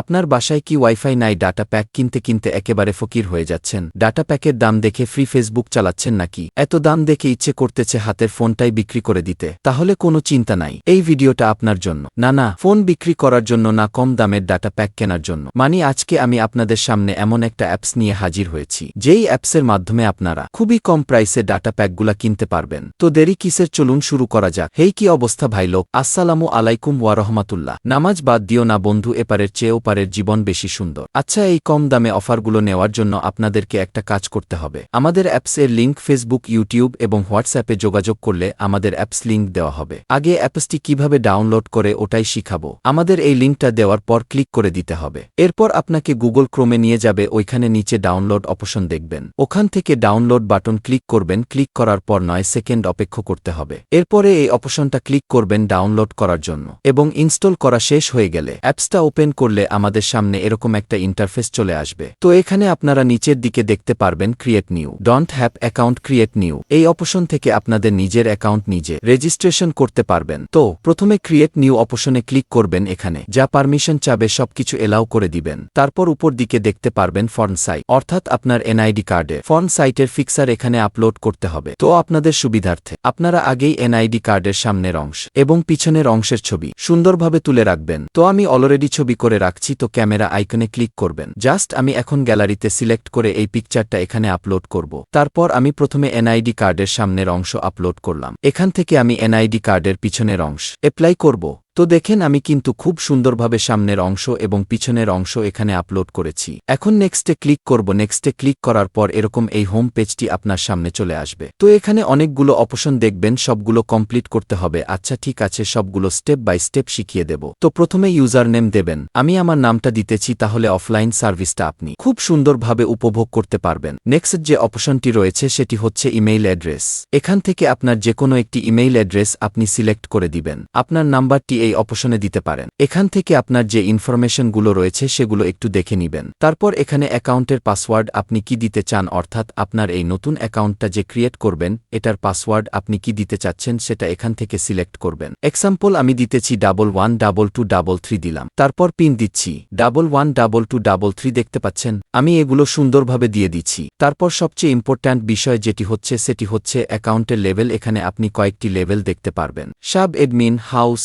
আপনার বাসায় কি ওয়াইফাই নাই ডাটা প্যাক কিনতে কিনতে একেবারে ফকির হয়ে যাচ্ছেন? ডাটা প্যাকের দাম দেখে ফ্রি ফেসবুক চালাচ্ছেন নাকি? এত দাম দেখে ইচ্ছে করতেছে হাতের ফোনটাই বিক্রি করে দিতে। তাহলে কোনো চিন্তা নাই। এই ভিডিওটা আপনার জন্য। না না, ফোন বিক্রি করার জন্য না, কম দামের ডাটা প্যাক কেনার জন্য। মানে আজকে আমি আপনাদের সামনে এমন একটা অ্যাপস নিয়ে হাজির হয়েছি, যেই অ্যাপসের মাধ্যমে আপনারা খুবই কম প্রাইসে ডাটা প্যাকগুলা কিনতে পারবেন। তো দেরি কিসের? চলুন শুরু করা যাক। হেই কি অবস্থা ভাই লোক? আসসালামু আলাইকুম ওয়া রহমাতুল্লাহ। নামাজ বাদ দিও না বন্ধু, এপারের চেয়ে ওপারের জীবন বেশি সুন্দর। আচ্ছা এই কম দামে অফারগুলো নেওয়ার জন্য আপনাদেরকে একটা কাজ করতে হবে। আমাদের অ্যাপসের লিঙ্ক ফেসবুক, ইউটিউব এবং হোয়াটসঅ্যাপে যোগাযোগ করলে আমাদের অ্যাপস লিঙ্ক দেওয়া হবে। আগে অ্যাপসটি কীভাবে ডাউনলোড করে ওটাই শিখাবো। আমাদের এই লিঙ্কটা দেওয়ার পর ক্লিক করে দিতে হবে। এরপর আপনাকে গুগল ক্রোমে নিয়ে যাবে, ওইখানে নিচে ডাউনলোড অপশন দেখবেন। ওখান থেকে ডাউনলোড বাটন ক্লিক করবেন। ক্লিক করার পর নয় সেকেন্ড অপেক্ষা করতে হবে। এরপরে এই অপশনটা ক্লিক করবেন ডাউনলোড করার জন্য এবং ইনস্টল করা শেষ হয়ে গেলে। অ্যাপসটা ওপেন করলে আমাদের সামনে এরকম একটা ইন্টারফেস চলে আসবে। তো এখানে আপনারা নিচের দিকে দেখতে পারবেন create new don't have account create new এই অপশন থেকে আপনাদের নিজের অ্যাকাউন্ট নিজে রেজিস্ট্রেশন করতে পারবেন। তো প্রথমে ক্রিয়েট নিউ অপশনে ক্লিক করবেন এখানে, যা পারমিশন চাবে সবকিছু এলাও করে দিবেন। তারপর উপর দিকে দেখতে পারবেন ফর্ন সাইট অর্থাৎ আপনার এনআইডি কার্ডে ফর্ন সাইটের ফিক্সার এখানে আপলোড করতে হবে। তো আপনাদের সুবিধার্থে, আপনারা আগেই এনআইডি কার্ডের সামনের অংশ এবং পিছনের অংশের ছবি সুন্দরভাবে তুলে রাখবেন। তো আমি অলরেডি ছবি করে রাখছি। তো ক্যামেরা আইকনে ক্লিক করবেন। জাস্ট আমি এখন গ্যালারিতে সিলেক্ট করে এই পিকচারটা এখানে আপলোড করব। তারপর আমি প্রথমে এনআইডি কার্ডের সামনের অংশ আপলোড করলাম। এখান থেকে আমি এনআইডি কার্ডের পিছনের অংশ অ্যাপ্লাই করব। তো দেখেন আমি কিন্তু খুব সুন্দরভাবে সামনের অংশ এবং পিছনের অংশ এখানে আপলোড করেছি। এখন নেক্সটে ক্লিক করব। নেক্সটে ক্লিক করার পর এরকম এই হোম পেজটি আপনার সামনে চলে আসবে। তো এখানে অনেকগুলো অপশন দেখবেন, সবগুলো কমপ্লিট করতে হবে। আচ্ছা ঠিক আছে, সবগুলো স্টেপ বাই স্টেপ শিখিয়ে দেব। তো প্রথমে ইউজার নেম দেবেন। আমি আমার নামটা দিতেছি, তাহলে অফলাইন সার্ভিসটা আপনি খুব সুন্দরভাবে উপভোগ করতে পারবেন। নেক্সট যে অপশনটি রয়েছে, সেটি হচ্ছে ইমেইল অ্যাড্রেস এখান থেকে আপনার যে কোনো একটি ইমেইল অ্যাড্রেস আপনি সিলেক্ট করে দিবেন। আপনার নাম্বারটি এই অপশনে দিতে পারেন। এখান থেকে আপনার যে ইনফরমেশনগুলো রয়েছে সেগুলো একটু দেখে নিবেন। তারপর এখানে অ্যাকাউন্টের পাসওয়ার্ড আপনি কি দিতে চান অর্থাৎ আপনার এই নতুন অ্যাকাউন্টটা যে ক্রিয়েট করবেন, এটার পাসওয়ার্ড আপনি কি দিতে চাচ্ছেন সেটা এখান থেকে সিলেক্ট করবেন। এক্সাম্পল আমি দিতেছি double one double two double three দিলাম। তারপর পিন দিচ্ছি। Double one double two double three দেখতে পাচ্ছেন? আমি এগুলো সুন্দরভাবে দিয়ে দিচ্ছি। তারপর সবচেয়ে ইম্পর্ট্যান্ট বিষয় যেটি হচ্ছে সেটি হচ্ছে অ্যাকাউন্টের লেভেল এখানে আপনি কয়েকটি লেভেল দেখতে পারবেন। Sub admin house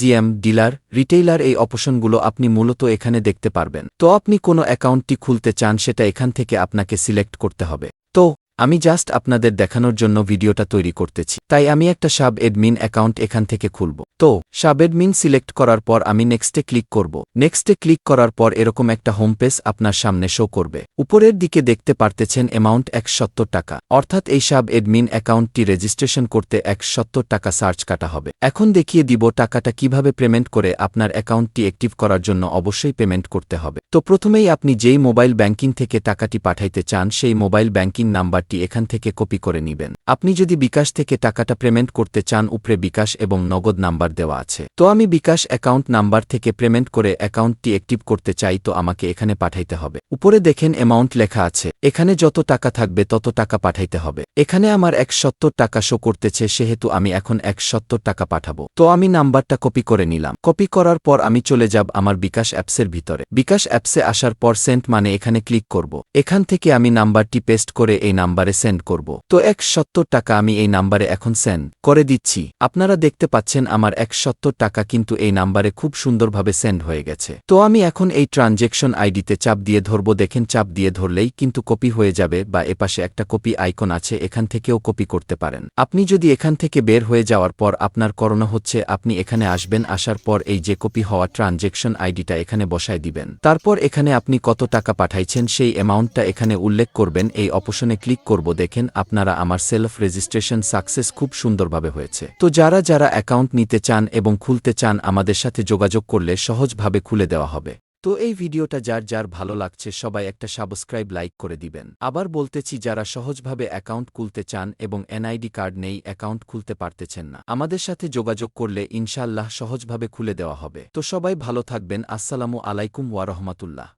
DGM dealer retailer এই অপশনগুলো আপনি মূলত এখানে দেখতে পারবেন। তো আপনি কোনো অ্যাকাউন্টটি খুলতে চান সেটা এখান থেকে আপনাকে সিলেক্ট করতে হবে। তো আমি জাস্ট আপনাদের দেখানোর জন্য ভিডিওটা তৈরি করতেছি। তাই আমি একটা সাব এডমিন অ্যাকাউন্ট এখান থেকে খুলব। তো, সাব এডমিন সিলেক্ট করার পর আমি নেক্সটে ক্লিক করব। নেক্সটে ক্লিক করার পর এরকম একটা হোম পেজ আপনার সামনে শো করবে। উপরের দিকে দেখতে পারতেছেন অ্যামাউন্ট এক সত্তর টাকা। অর্থাৎ এই সাব এডমিন অ্যাকাউন্টটি রেজিস্ট্রেশন করতে এক সত্তর টাকা সার্চ কাটা হবে। এখন দেখিয়ে দিব টাকাটা কীভাবে পেমেন্ট করে আপনার অ্যাকাউন্টটি অ্যাক্টিভ করার জন্য অবশ্যই পেমেন্ট করতে হবে। তো প্রথমেই আপনি যেই মোবাইল ব্যাংকিং থেকে টাকাটি পাঠাইতে চান, সেই মোবাইল ব্যাংকিং নাম্বার নাম্বারটি এখান থেকে কপি করে নিবেন। আপনি যদি বিকাশ থেকে টাকাটা পেমেন্ট করতে চান, উপরে বিকাশ এবং নগদ নাম্বার দেওয়া আছে। তো আমি বিকাশ অ্যাকাউন্ট নাম্বার থেকে পেমেন্ট করে অ্যাকাউন্টটি অ্যাক্টিভ করতে চাই, তো আমাকে এখানে পাঠাইতে হবে। উপরে দেখেন অ্যামাউন্ট লেখা আছে। এখানে যত টাকা থাকবে, তত টাকা পাঠাইতে হবে। এখানে আমার এক সত্তর টাকা শো করতেছে, সেহেতু আমি এখন এক সত্তর টাকা পাঠাবো। তো আমি নাম্বারটা কপি করে নিলাম। কপি করার পর আমি চলে যাব আমার বিকাশ অ্যাপসের ভিতরে। বিকাশ অ্যাপসে আসার পর সেন্ট মানে এখানে ক্লিক করব। এখান থেকে আমি নাম্বারটি পেস্ট করে এই নাম্বার নাম্বারে সেন্ড করব। তো এক সত্তর টাকা আমি এই নাম্বারে এখন সেন্ড করে দিচ্ছি। আপনারা দেখতে পাচ্ছেন আমার এক সত্তর টাকা কিন্তু এই নাম্বারে খুব সুন্দরভাবে সেন্ড হয়ে গেছে। তো আমি এখন এই ট্রানজেকশন আইডিতে চাপ দিয়ে ধরব। দেখেন চাপ দিয়ে ধরলেই কিন্তু কপি হয়ে যাবে বা এপাশে একটা কপি আইকন আছে, এখান থেকেও কপি করতে পারেন। আপনি যদি এখান থেকে বের হয়ে যাওয়ার পর আপনার করোনা হচ্ছে, আপনি এখানে আসবেন, আসার পর এই যে কপি হওয়া ট্রানজেকশন আইডিটা এখানে বসায় দিবেন। তারপর এখানে আপনি কত টাকা পাঠাইছেন, সেই অ্যামাউন্টটা এখানে উল্লেখ করবেন, এই অপশনে ক্লিক করব, দেখেন আপনারা আমার সেলফ রেজিস্ট্রেশন সাকসেস খুব সুন্দরভাবে হয়েছে। তো যারা যারা অ্যাকাউন্ট নিতে চান এবং খুলতে চান, আমাদের সাথে যোগাযোগ করলে সহজভাবে খুলে দেওয়া হবে। তো এই ভিডিওটা যার যার ভালো লাগছে, সবাই একটা সাবস্ক্রাইব লাইক করে দিবেন। আবার বলতেছি, যারা সহজভাবে অ্যাকাউন্ট খুলতে চান এবং এনআইডি কার্ড নেই অ্যাকাউন্ট খুলতে পারতেছেন না, আমাদের সাথে যোগাযোগ করলে ইনশাল্লাহ সহজভাবে খুলে দেওয়া হবে। তো সবাই ভালো থাকবেন। আসসালামু আলাইকুম ওয়ারহমাতুল্লাহ